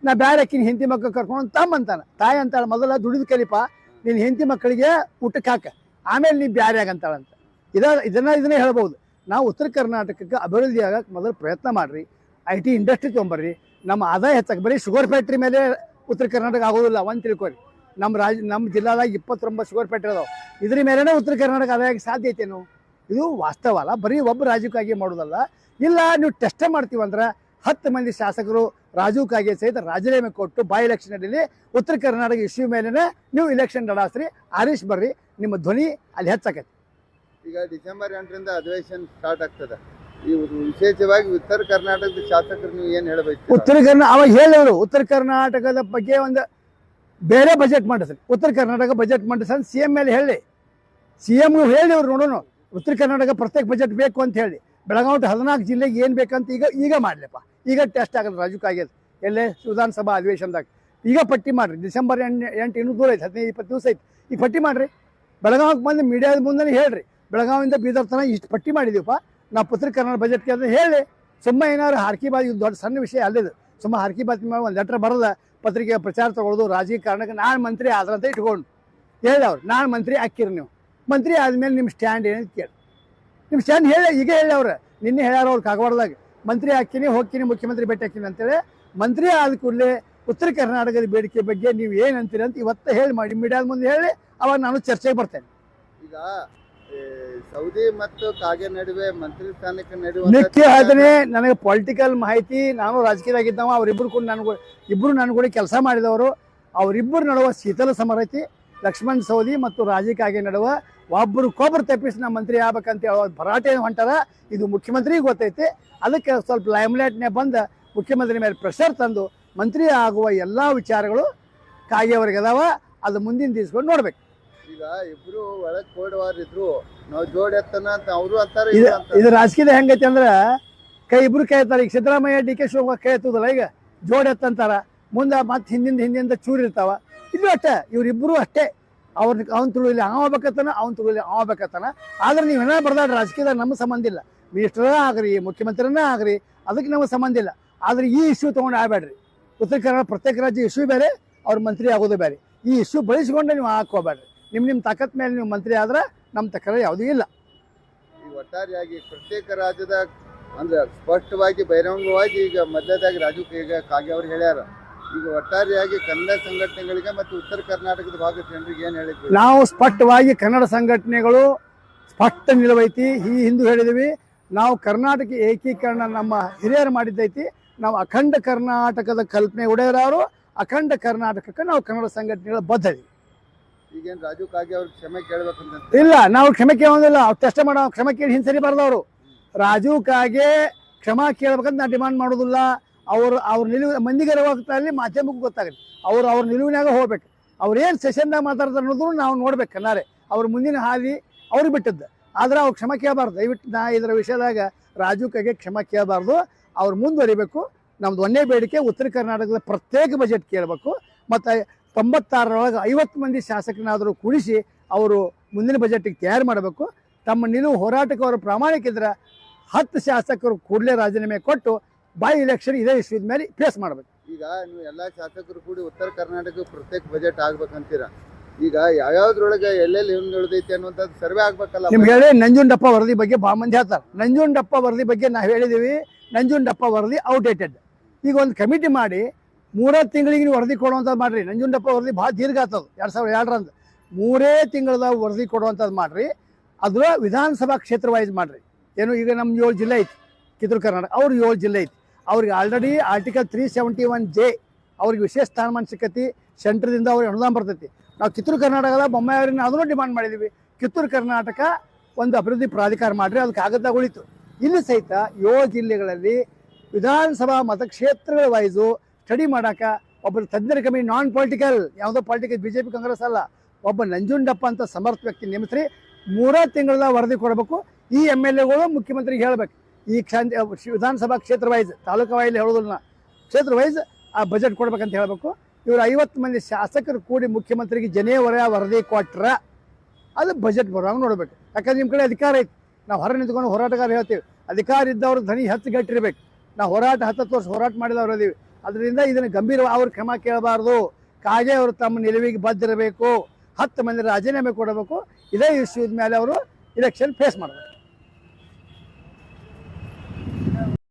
ನಾ ಬ್ಯಾರೆ ಅಕ್ಕಿನ ಹೆಂಡತಿ ಮಕ್ಕಳು ಕರ್ಕೊಂಡು ತಮ್ಮ ಅಂತಾನೆ ತಾಯಿ ಅಂತಾಳೆ ಮೊದಲ ದುಡಿದು ಕಲಿಪ ನಿನ್ನ ಹೆಂಡತಿ ಮಕ್ಕಳಿಗೆ ಊಟಕ್ಕೆ ಹಾಕ. ಆಮೇಲೆ ನೀವು ಬ್ಯಾರೆ ಆಗಂತಾಳಂತ ಇದ, ಇದನ್ನ, ಇದನ್ನೇ ಹೇಳ್ಬೋದು. ನಾವು ಉತ್ತರ ಕರ್ನಾಟಕಕ್ಕೆ ಅಭಿವೃದ್ಧಿ ಆಗಕ್ಕೆ ಮೊದಲು ಪ್ರಯತ್ನ ಮಾಡಿರಿ. ಐ ಟಿ ಇಂಡಸ್ಟ್ರಿ ತೊಗೊಂಬರ್ರಿ. ನಮ್ಮ ಆದಾಯ ಹೆಚ್ಚಕ್ಕೆ ಬರೀ ಶುಗರ್ ಫ್ಯಾಕ್ಟ್ರಿ ಮೇಲೆ ಉತ್ತರ ಕರ್ನಾಟಕ ಆಗೋದಿಲ್ಲ, ಒಂದು ತಿಳ್ಕೊರಿ. ನಮ್ಮ ರಾಜ್ ನಮ್ಮ ಜಿಲ್ಲಾದಾಗ ಇಪ್ಪತ್ತೊಂಬತ್ತು ಶುಗರ್ ಫ್ಯಾಕ್ಟ್ರಿ ಅದಾವೆ. ಇದ್ರ ಮೇಲೆನೇ ಉತ್ತರ ಕರ್ನಾಟಕ ಆದಾಯ ಸಾಧ್ಯ ಐತೇನು ಇದು ವಾಸ್ತವ ಅಲ್ಲ. ಬರೀ ಒಬ್ಬ ರಾಜಕೀಯ ಮಾಡೋದಲ್ಲ. ಇಲ್ಲ, ನೀವು ಟೆಸ್ಟ್ ಮಾಡ್ತೀವಿ ಅಂದ್ರೆ ಹತ್ತು ಮಂದಿ ಶಾಸಕರು ರಾಜಕೀಯ ಸಹಿತ ರಾಜೀನಾಮೆ ಕೊಟ್ಟು ಬೈ ಎಲೆಕ್ಷನ್ ಅಲ್ಲಿ ಉತ್ತರ ಕರ್ನಾಟಕ ಇಶ್ಯೂ ಮೇಲೆ ನೀವು ಇಲೆಕ್ಷನ್ ನಡಾಸ್ರಿ. ಆರೀಶ್ ಬರ್ರಿ. ನಿಮ್ಮ ಧ್ವನಿ ಅಲ್ಲಿ ಹೆಚ್ಚಾಕೈತಿ. ಈಗ ಡಿಸೆಂಬರ್ ಎಂಟರಿಂದ ಅಧಿವೇಶನ ಸ್ಟಾರ್ಟ್ ಆಗ್ತದೆ. ಈ ವಿಶೇಷವಾಗಿ ಉತ್ತರ ಕರ್ನಾಟಕದ ಶಾಸಕರು ನೀವು ಏನ್ ಹೇಳಬೇಕು? ಉತ್ತರ ಕರ್ನಾ ಅವಾಗ ಹೇಳಿದ್ರು ಉತ್ತರ ಕರ್ನಾಟಕದ ಬಗ್ಗೆ ಒಂದು ಬೇರೆ ಬಜೆಟ್ ಮಾಡಿಸ್ರಿ ಉತ್ತರ ಕರ್ನಾಟಕ ಬಜೆಟ್ ಮಾಡಿಸ್ ಸಿ ಎಂ ಮೇಲೆ ಹೇಳಿ. ಸಿ ಎಂ ಹೇಳಿ ಅವ್ರು ನೋಡೋಣ ಉತ್ತರ ಕರ್ನಾಟಕ ಪ್ರತ್ಯೇಕ ಬಜೆಟ್ ಬೇಕು ಅಂತ ಹೇಳಿ. ಬೆಳಗಾವಿ ಹದಿನಾಲ್ಕು ಜಿಲ್ಲೆಗೆ ಏನು ಬೇಕಂತ ಈಗ ಈಗ ಮಾಡ್ಲಪ್ಪ. ಈಗ ಟೆಸ್ಟ್ ಆಗಲ್ಲ ರಾಜುಕ್ ಆಗ್ಯದ ಎಲ್ಲೇ ವಿಧಾನಸಭಾ ಅಧಿವೇಶನದಾಗ. ಈಗ ಪಟ್ಟಿ ಮಾಡ್ರಿ ಡಿಸೆಂಬರ್ ಎಂಟು ಎಂಟು ಇನ್ನೂ ದೂರ ಐತೆ ಹದಿನೈದು ಇಪ್ಪತ್ತು ದಿವಸ ಐತೆ. ಈಗ ಪಟ್ಟಿ ಮಾಡ್ರಿ. ಬೆಳಗಾವಿಗೆ ಬಂದು ಮೀಡಿಯಾದ ಮುಂದೆ ಹೇಳ್ರಿ. ಬೆಳಗಾವಿಯಿಂದ ಬೀದರ್ ತನಕ ಇಷ್ಟು ಪಟ್ಟಿ ಮಾಡಿದೀವಪ್ಪ. ನಾವು ಪುತ್ರ ಕನ್ನಡ ಬಜೆಟ್ಗೆ ಅಂತ ಹೇಳಿ, ಸುಮ್ಮ ಏನಾದ್ರು ಹಾರ್ಕಿ ಬಾತ್ ಇದು ದೊಡ್ಡ ಸಣ್ಣ ವಿಷಯ ಅಲ್ಲಿದು ಸುಮ್ಮ ಹಾರ್ಕಿ ಬಾತ್ ಮಾಡಿ ಒಂದು ಲೆಟ್ರ್ ಬರೋದ ಪತ್ರಿಕೆ ಪ್ರಚಾರ ತಗೊಳ್ಳೋದು ರಾಜಕೀಯ ಕಾರಣಕ್ಕೆ ನಾನು ಮಂತ್ರಿ ಆದ್ರಂತ ಇಟ್ಕೊಂಡು ಹೇಳವ್ರು ನಾನು ಮಂತ್ರಿ ಹಾಕಿರಿ ನೀವು. ಮಂತ್ರಿ ಆದಮೇಲೆ ನಿಮ್ಮ ಸ್ಟ್ಯಾಂಡ್ ಏನಂತ ಕೇಳಿ. ನಿಮ್ಮ ಸ್ಟ್ಯಾಂಡ್ ಹೇಳಿ, ಈಗ ಹೇಳಿ ಅವ್ರು. ನಿನ್ನೆ ಹೇಳ್ಯಾರ ಅವ್ರು ಕಾಗವಾಡದಾಗ. ಮಂತ್ರಿ ಹಾಕಿನಿ ಹೋಗ್ತೀನಿ, ಮುಖ್ಯಮಂತ್ರಿ ಭೇಟಿ ಹಾಕಿನಿ ಅಂತೇಳಿ ಮಂತ್ರಿ ಆದ ಕೂಡಲೇ ಉತ್ತರ ಕರ್ನಾಟಕದ ಬೇಡಿಕೆ ಬಗ್ಗೆ ನೀವು ಏನು ಅಂತೀರಿ ಅಂತ ಇವತ್ತು ಹೇಳಿ ಮಾಡಿ ಮೀಡಿಯಾದ ಮುಂದೆ ಹೇಳಿ ಅವಾಗ ನಾನು ಚರ್ಚೆಗೆ ಬರ್ತೇನೆ. ಈಗ ಸೌದಿ ಮತ್ತು ಕಾಗೆ ನಡುವೆ ಮಂತ್ರಿ ಸ್ಥಾನಕ್ಕೆ ನಿತ್ಯ ಹೇಳ್ತೇನೆ ನನಗೆ ಪೊಲಿಟಿಕಲ್ ಮಾಹಿತಿ ನಾನು ರಾಜಕೀಯದಾಗಿದ್ದವ ಅವರಿಬ್ಬರು ಕೂಡ ನನಗೂ ಇಬ್ಬರು ನನ್ನ ಕೂಡ ಕೆಲಸ ಮಾಡಿದವರು. ಅವರಿಬ್ಬರು ನಡುವ ಶೀತಲ ಸಮರ ಐತಿ. ಲಕ್ಷ್ಮಣ್ ಸೌದಿ ಮತ್ತು ರಾಜೀವ್ ಕಾಗೆ ನಡುವ ಒಬ್ಬರು ಕೊಬ್ಬರು ತಪ್ಪಿಸಿ ನಮ್ಮ ಮಂತ್ರಿ ಆಗ್ಬೇಕಂತ ಹೇಳೋ ಭರಾಟೆ ಹೊಂಟಾರ ಇದು ಮುಖ್ಯಮಂತ್ರಿಗೆ ಗೊತ್ತೈತಿ. ಅದಕ್ಕೆ ಸ್ವಲ್ಪ ಲೈಮ್ಲೈಟ್ನೇ ಬಂದು ಮುಖ್ಯಮಂತ್ರಿ ಮೇಲೆ ಪ್ರೆಷರ್ ತಂದು ಮಂತ್ರಿ ಆಗುವ ಎಲ್ಲ ವಿಚಾರಗಳು ಕಾಗೆ ಅವ್ರಿಗೆ ಅದಾವ. ಅದು ಮುಂದಿನ ದಿವ್ಸಗಳು ನೋಡ್ಬೇಕು. ಈಗ ಇಬ್ರು ಒಳಗ್ ಕೋಡ್ವಾರ್ ಇದ್ರು. ನಾವ್ ಜೋಡ್ ಎತ್ತನ ಅಂತ ಅವರು ಅಂತಾರೆ ಇದು. ಇದು ರಾಜಕೀಯದ ಹೆಂಗೈತಿ ಅಂದ್ರ ಕೈ ಇಬ್ರು ಕೈ ಎತ್ತಾರೆ. ಈಗ ಸಿದ್ದರಾಮಯ್ಯ ಡಿ ಕೆ ಶಿವಕುಮಾರ್ ಕೈ ಎತ್ತುದಲ್ಲ. ಈಗ ಜೋಡ್ ಎತ್ತಂತಾರ ಮುಂದೆ ಮತ್ತೆ ಹಿಂದಿಂದ ಹಿಂದಿಂದ ಚೂರು ಇರ್ತಾವ. ಇದು ಅಷ್ಟೇ ಇವ್ರಿಬ್ರು ಅಷ್ಟೇ. ಅವ್ರ ಅವ್ನ ತುಳುಲಿ ಅವ ಬೇಕತ್ತಾನ ಅವ್ನ ತುಳುಲಿ ಅವ ಬೇಕತ್ತಾನ. ಆದ್ರೆ ನೀವು ಏನಾರ ಬರ್ದಾಡ್ರಿ ರಾಜಕೀಯದಾಗ ನಮ್ಮ ಸಂಬಂಧ ಇಲ್ಲ. ಮಿನಿಸ್ಟರ ಆಗ್ರಿ ಮುಖ್ಯಮಂತ್ರಿನ ಆಗ್ರಿ ಅದಕ್ಕೆ ನಮಗೆ ಸಂಬಂಧ ಇಲ್ಲ. ಆದ್ರೆ ಈ ಇಶ್ಯೂ ತೊಗೊಂಡು ಆಗ್ಬೇಡ್ರಿ. ಉತ್ತರ ಕರ್ನಾಟಕ ಪ್ರತ್ಯೇಕ ರಾಜ್ಯ ಇಶ್ಯೂ ಬೇರೆ ಅವ್ರ ಮಂತ್ರಿ ಆಗೋದು ಬೇರೆ. ಈ ಇಶ್ಯೂ ಬಳಸ್ಕೊಂಡು ನೀವು ಹಾಕೋಬೇಡ್ರಿ ನಿಮ್ಮ ನಿಮ್ಮ ತಾಕತ್ ಮೇಲೆ ನೀವು ಮಂತ್ರಿ ಆದ್ರೆ ನಮ್ಮ ತಕರ ಯಾವುದೂ ಇಲ್ಲ. ಈ ಒಟ್ಟಾರೆಯಾಗಿ ಪ್ರತ್ಯೇಕ ರಾಜ್ಯದ ಅಂದ್ರೆ ಸ್ಪಷ್ಟವಾಗಿ ಬಹಿರಂಗವಾಗಿ ಈಗ ಮಧ್ಯದಾಗಿ ರಾಜು ಈಗ ಕಾಗೆ ಅವ್ರು ಹೇಳ್ಯಾರ. ಈಗ ಒಟ್ಟಾರೆಯಾಗಿ ಕನ್ನಡ ಸಂಘಟನೆಗಳಿಗೆ ಮತ್ತು ಉತ್ತರ ಕರ್ನಾಟಕದ ಭಾಗದ ಜನರಿಗೆ ಏನು ಹೇಳಿದ್ವಿ? ನಾವು ಸ್ಪಷ್ಟವಾಗಿ ಕನ್ನಡ ಸಂಘಟನೆಗಳು ಸ್ಪಷ್ಟ ನಿಲುವೈತಿ. ಈ ಹಿಂದೂ ಹೇಳಿದ್ವಿ ನಾವು ಕರ್ನಾಟಕ ಏಕೀಕರಣ ನಮ್ಮ ಹಿರಿಯರು ಮಾಡಿದ್ದೈತಿ. ನಾವು ಅಖಂಡ ಕರ್ನಾಟಕದ ಕಲ್ಪನೆ ಉಡೆಯರವರು ಅಖಂಡ ಕರ್ನಾಟಕಕ್ಕೆ ನಾವು ಕನ್ನಡ ಸಂಘಟನೆಗಳ ಬದ್ಧ. ಈಗೇನ್ ರಾಜು ಕಾಗೆ ಅವ್ರಿಗೆ ಕ್ಷಮೆ ಕೇಳ್ಬೇಕಂತ ಇಲ್ಲ, ನಾವು ಕ್ಷಮೆ ಕೇಳೋದಿಲ್ಲ ಅವ್ರು ಟೆಸ್ಟ್ ಮಾಡೋ ಕ್ಷಮೆ ಕೇಳಿ ಹಿಂಸರಿ ಅವರು ರಾಜು ಕಾಗೆ ಕ್ಷಮಾ ಕೇಳ್ಬೇಕಂತ ನಾ ಡಿಮಾಂಡ್ ಮಾಡೋದಿಲ್ಲ. ಅವ್ರು, ಅವ್ರ ನಿಲುವು, ಮಂದಿಗೆ ಅಲ್ಲಿ ಮಾಧ್ಯಮಕ್ಕೂ ಗೊತ್ತಾಗಲಿ. ಅವ್ರು, ಅವ್ರ ನಿಲುವಿನಾಗ ಹೋಗ್ಬೇಕು. ಅವ್ರು ಏನು ಸೆಷನ್ದಾಗ ಮಾತಾಡ್ತಾರೆ ಅನ್ನೋದನ್ನು ನಾವು ನೋಡ್ಬೇಕು ಕಣ್ಣಾರೆ. ಅವ್ರ ಮುಂದಿನ ಹಾದಿ ಅವ್ರಿಗೆ ಬಿಟ್ಟದ್ದು. ಆದ್ರೆ ಅವ್ರು ಕ್ಷಮೆ ಕೇಳಬಾರ್ದು. ದಯವಿಟ್ಟು ನಾ ಇದರ ವಿಷಯದಾಗ ರಾಜು ಕಾಗೆ ಕ್ಷಮೆ ಕೇಳಬಾರ್ದು. ಅವ್ರು ಮುಂದುವರಿಬೇಕು. ನಮ್ದು ಒಂದೇ ಬೇಡಿಕೆ, ಉತ್ತರ ಕರ್ನಾಟಕದ ಪ್ರತ್ಯೇಕ ಬಜೆಟ್ ಕೇಳಬೇಕು. ಮತ್ತು ತೊಂಬತ್ತಾರರೊಳಗೆ ಐವತ್ತು ಮಂದಿ ಶಾಸಕರನ್ನಾದರೂ ಕೂಡಿಸಿ ಅವರು ಮುಂದಿನ ಬಜೆಟ್ಗೆ ತಯಾರು ಮಾಡಬೇಕು. ತಮ್ಮ ನಿಲುವು ಹೋರಾಟಕ್ಕೆ ಅವರು ಪ್ರಾಮಾಣಿಕ ಇದ್ರೆ ಹತ್ತು ಶಾಸಕರು ಕೂಡಲೇ ರಾಜೀನಾಮೆ ಕೊಟ್ಟು ಬೈ ಇಲೆಕ್ಷನ್ ಇದೇ ಇಶ್ಯೂದ ಮೇಲೆ ಫೇಸ್ ಮಾಡಬೇಕು. ಈಗ ನೀವು ಎಲ್ಲ ಶಾಸಕರು ಕೂಡಿ ಉತ್ತರ ಕರ್ನಾಟಕ ಪ್ರತ್ಯೇಕ ಬಜೆಟ್ ಆಗ್ಬೇಕಂತೀರ ಈಗ ಯಾವ್ಯಾವ್ದ್ರೊಳಗೆ ಎಲ್ಲೆಲ್ಲಿ ಹಿಂಗ್ ನಡೆದೈತೆ ಅನ್ನುವಂಥದ್ದು ಸರ್ವೆ ಆಗ್ಬೇಕಲ್ಲ ನಿಮ್ಗೆ ಹೇಳಿ ನಂಜುಂಡಪ್ಪ ವರದಿ ಬಗ್ಗೆ ಭಾಳ ಮಂದಿ ಹೇಳ್ತಾರೆ. ನಂಜುಂಡಪ್ಪ ವರದಿ ಬಗ್ಗೆ ನಾವು ಹೇಳಿದ್ದೀವಿ ನಂಜುಂಡಪ್ಪ ವರದಿ ಔಟ್ಡೇಟೆಡ್ ಈಗ ಒಂದು ಕಮಿಟಿ ಮಾಡಿ ಮೂರೇ ತಿಂಗಳಿಗೆ ನೀವು ವರದಿ ಕೊಡುವಂಥದ್ದು ಮಾಡಿರಿ. ನಂಜುಂಡಪ್ಪ ವರದಿ ಭಾಳ ದೀರ್ಘ ಆಗ್ತದೆ ಎರಡು ಸಾವಿರದ ಎರಡರಂದು ಮೂರೇ ತಿಂಗಳದ ವರದಿ ಕೊಡುವಂಥದ್ದು ಮಾಡಿರಿ. ಅದ್ರ ವಿಧಾನಸಭಾ ಕ್ಷೇತ್ರ ವೈಸ್ ಮಾಡಿರಿ. ಏನು ಈಗ ನಮ್ಮ ಏಳು ಜಿಲ್ಲೆ ಐತಿ, ಕಿತ್ತೂರು ಕರ್ನಾಟಕ ಅವ್ರಿಗೆ ಏಳು ಜಿಲ್ಲೆ ಐತಿ. ಅವ್ರಿಗೆ already article three seventy one J ಅವ್ರಿಗೆ ವಿಶೇಷ ಸ್ಥಾನಮಾನ ಸಿಕ್ಕತಿ, ಸೆಂಟ್ರದಿಂದ ಅವ್ರಿಗೆ ಅನುದಾನ ಬರ್ತೈತಿ. ನಾವು ಕಿತ್ತೂರು ಕರ್ನಾಟಕದ ಬೊಮ್ಮಾಯಿ ಅವ್ರನ್ನ ಅದನ್ನು ಡಿಮಾಂಡ್ ಮಾಡಿದ್ದೀವಿ ಕಿತ್ತೂರು ಕರ್ನಾಟಕ ಒಂದು ಅಭಿವೃದ್ಧಿ ಪ್ರಾಧಿಕಾರ ಮಾಡಿರಿ ಅದು ಕಾಗದ ಉಳಿತು. ಇಲ್ಲಿ ಸಹಿತ ಏಳು ಜಿಲ್ಲೆಗಳಲ್ಲಿ ವಿಧಾನಸಭಾ ಮತಕ್ಷೇತ್ರಗಳ ವೈಸು ಸ್ಟಡಿ ಮಾಡಾಕ ಒಬ್ಬರು ತಜ್ಞರ ಕಮಿ ನಾನ್ ಪೊಲಿಟಿಕಲ್, ಯಾವುದೋ political B J P Congress ಅಲ್ಲ. ಒಬ್ಬ ನಂಜುಂಡಪ್ಪ ಅಂತ ಸಮರ್ಥ ವ್ಯಕ್ತಿ ನೇಮಿಸ್ರಿ, ಮೂರೇ ತಿಂಗಳ ವರದಿ ಕೊಡಬೇಕು. ಈ ಎಂ ಎಲ್ ಎಗಳು ಮುಖ್ಯಮಂತ್ರಿಗೆ ಹೇಳಬೇಕು. ಈ ವಿಧಾನಸಭಾ ಕ್ಷೇತ್ರ ವೈಸ್ ತಾಲೂಕು ವೈಲಿ ಹೇಳೋದಿಲ್ಲ ಕ್ಷೇತ್ರ ವೈಸ್ ಆ ಬಜೆಟ್ ಕೊಡ್ಬೇಕಂತ ಹೇಳಬೇಕು. ಇವರು ಐವತ್ತು ಮಂದಿ ಶಾಸಕರು ಕೂಡಿ ಮುಖ್ಯಮಂತ್ರಿಗೆ ಜನೇವರ ವರದಿ ಕೊಟ್ರ ಅದು ಬಜೆಟ್ ಬರುವಾಗ ನೋಡ್ಬೇಕು. ಯಾಕಂದ್ರೆ ನಿಮ್ಮ ಕಡೆ ಅಧಿಕಾರ ಐತಿ. ನಾವು ಹೊರ ನಿಂತ್ಕೊಂಡು ಹೋರಾಟಗಾರ ಹೇಳ್ತೀವಿ. ಅಧಿಕಾರ ಇದ್ದವ್ರ ಧ್ವನಿ ಹತ್ತು ಗಟ್ಟಿರ್ಬೇಕು. ನಾವು ಹೋರಾಟ ಹತ್ತತ್ತು ವರ್ಷ ಹೋರಾಟ ಮಾಡಿದವ್ರು ಅದೀವಿ ಅದರಿಂದ ಇದನ್ನು ಗಂಭೀರ ಅವರು ಕ್ರಮ ಕೇಳಬಾರ್ದು. ಕಾಗೆ ಅವರು ತಮ್ಮ ನಿಲುವಿಗೆ ಬದ್ದಿರಬೇಕು ಹತ್ತು ಮಂದಿ ರಾಜೀನಾಮೆ ಕೊಡಬೇಕು. ಇದೇ ಇಶ್ಯೂದ ಮೇಲೆ ಅವರು ಇಲೆಕ್ಷನ್ ಫೇಸ್ ಮಾಡಬೇಕು.